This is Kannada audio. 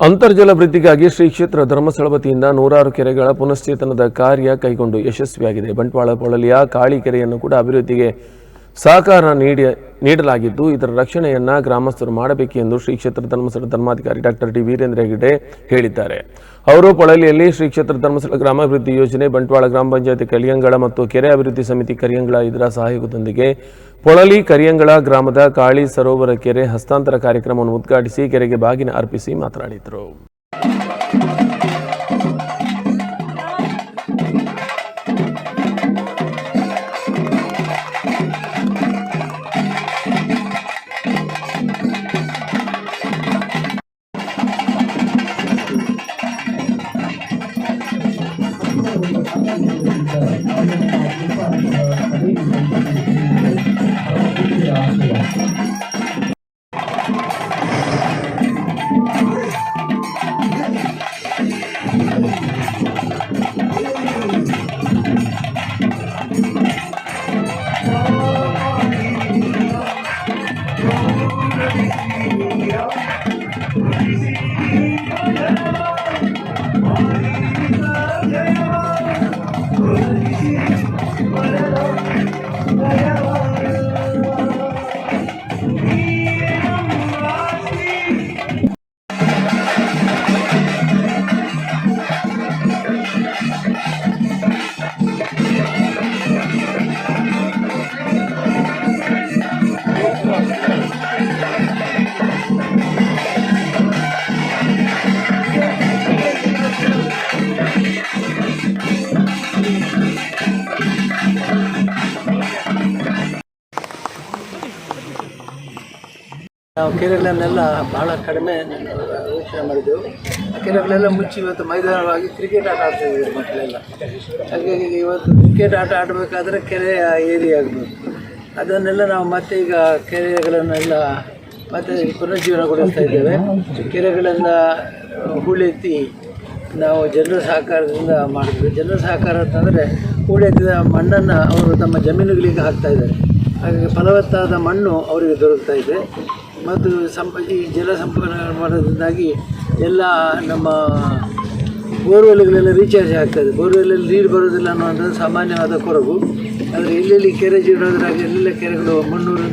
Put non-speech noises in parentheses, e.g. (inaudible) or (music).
ಅಂತರ್ಜಲ ವೃದ್ಧಿಗಾಗಿ ಶ್ರೀ ಕ್ಷೇತ್ರ ಧರ್ಮಸ್ಥಳ ವತಿಯಿಂದ ನೂರಾರು ಕೆರೆಗಳ ಪುನಶ್ಚೇತನದ ಕಾರ್ಯ ಕೈಗೊಂಡು ಯಶಸ್ವಿಯಾಗಿದೆ. ಬಂಟ್ವಾಳ, ಪೊಳಲಿಯ ಕಾಳಿ ಕೆರೆಯನ್ನು ಕೂಡ ಅಭಿವೃದ್ಧಿಗೆ ಸಹಕಾರ ನೀಡಿ ನೀಡಲಾಗಿದ್ದು, ಇದರ ರಕ್ಷಣೆಯನ್ನು ಗ್ರಾಮಸ್ಥರು ಮಾಡಬೇಕು ಎಂದು ಶ್ರೀ ಕ್ಷೇತ್ರ ಧರ್ಮಸ್ಥಳ ಧರ್ಮಾಧಿಕಾರಿ ಡಾಕ್ಟರ್ ಡಿ ವೀರೇಂದ್ರ ಹೆಗಡೆ ಹೇಳಿದ್ದಾರೆ. ಅವರು ಪೊಳಲಿಯಲ್ಲಿ ಶ್ರೀ ಕ್ಷೇತ್ರ ಧರ್ಮಸ್ಥಳ ಗ್ರಾಮಾಭಿವೃದ್ಧಿ ಯೋಜನೆ, ಬಂಟ್ವಾಳ ಗ್ರಾಮ ಪಂಚಾಯತಿ ಕಲಿಯಂಗಳ ಮತ್ತು ಕೆರೆ ಅಭಿವೃದ್ಧಿ ಸಮಿತಿ ಕರಿಯಂಗಳ ಇದರ ಸಹಯೋಗದೊಂದಿಗೆ ಪೊಳಲಿ ಕರಿಯಂಗಳ ಗ್ರಾಮದ ಕಾಳಿ ಸರೋವರ ಕೆರೆ ಹಸ್ತಾಂತರ ಕಾರ್ಯಕ್ರಮವನ್ನು ಉದ್ಘಾಟಿಸಿ, ಕೆರೆಗೆ ಬಾಗಿನ ಅರ್ಪಿಸಿ ಮಾತನಾಡಿದರು. Yeah. (laughs) ನಾವು ಕೆರೆಗಳನ್ನೆಲ್ಲ ಬಹಳ ಕಡಿಮೆ ವೀಕ್ಷಣೆ ಮಾಡಿದ್ದೆವು. ಕೆರೆಗಳೆಲ್ಲ ಮುಚ್ಚಿ ಇವತ್ತು ಮೈದಾನವಾಗಿ ಕ್ರಿಕೆಟ್ ಆಟ ಆಡ್ತಾ ಮಕ್ಕಳೆಲ್ಲ. ಹಾಗಾಗಿ ಇವತ್ತು ಕ್ರಿಕೆಟ್ ಆಟ ಆಡಬೇಕಾದ್ರೆ ಕೆರೆಯ ಏರಿಯಾ ಆಗಬೇಕು. ಅದನ್ನೆಲ್ಲ ನಾವು ಮತ್ತೆ ಈಗ ಕೆರೆಗಳನ್ನೆಲ್ಲ ಮತ್ತೆ ಪುನರ್ಜೀವನಗೊಳಿಸ್ತಾ ಇದ್ದೇವೆ. ಕೆರೆಗಳೆಲ್ಲ ಹೂಳೆತ್ತಿ ನಾವು ಜನರ ಸಹಕಾರದಿಂದ ಮಾಡಿದ್ವಿ ಜನರ ಸಹಕಾರ ಅಂತಂದರೆ ಹೂಳೆತ್ತಿದ ಮಣ್ಣನ್ನು ಅವರು ತಮ್ಮ ಜಮೀನುಗಳಿಗೆ ಹಾಕ್ತಾ ಇದ್ದಾರೆ. ಹಾಗಾಗಿ ಫಲವತ್ತಾದ ಮಣ್ಣು ಅವರಿಗೆ ದೊರಕ್ತಾ ಇದೆ. ಮತ್ತು ಸಂಪ, ಈ ಜಲ ಸಂಪನ್ನ ಮಾಡೋದ್ರಿಂದಾಗಿ ಎಲ್ಲ ನಮ್ಮ ಬೋರ್ವೆಲ್ಗಳೆಲ್ಲ ರೀಚಾರ್ಜ್ ಆಗ್ತದೆ. ಬೋರ್ವೆಲ್ಲಲ್ಲಿ ನೀರು ಬರೋದಿಲ್ಲ ಅನ್ನುವಂಥದ್ದು ಸಾಮಾನ್ಯವಾದ ಕೊರಗು. ಆದರೆ ಎಲ್ಲೆಲ್ಲಿ ಕೆರೆ ಜೀರ್ಣೋದ್ರಾಗಿ, ಎಲ್ಲೆಲ್ಲ ಕೆರೆಗಳು, ಮುನ್ನೂರು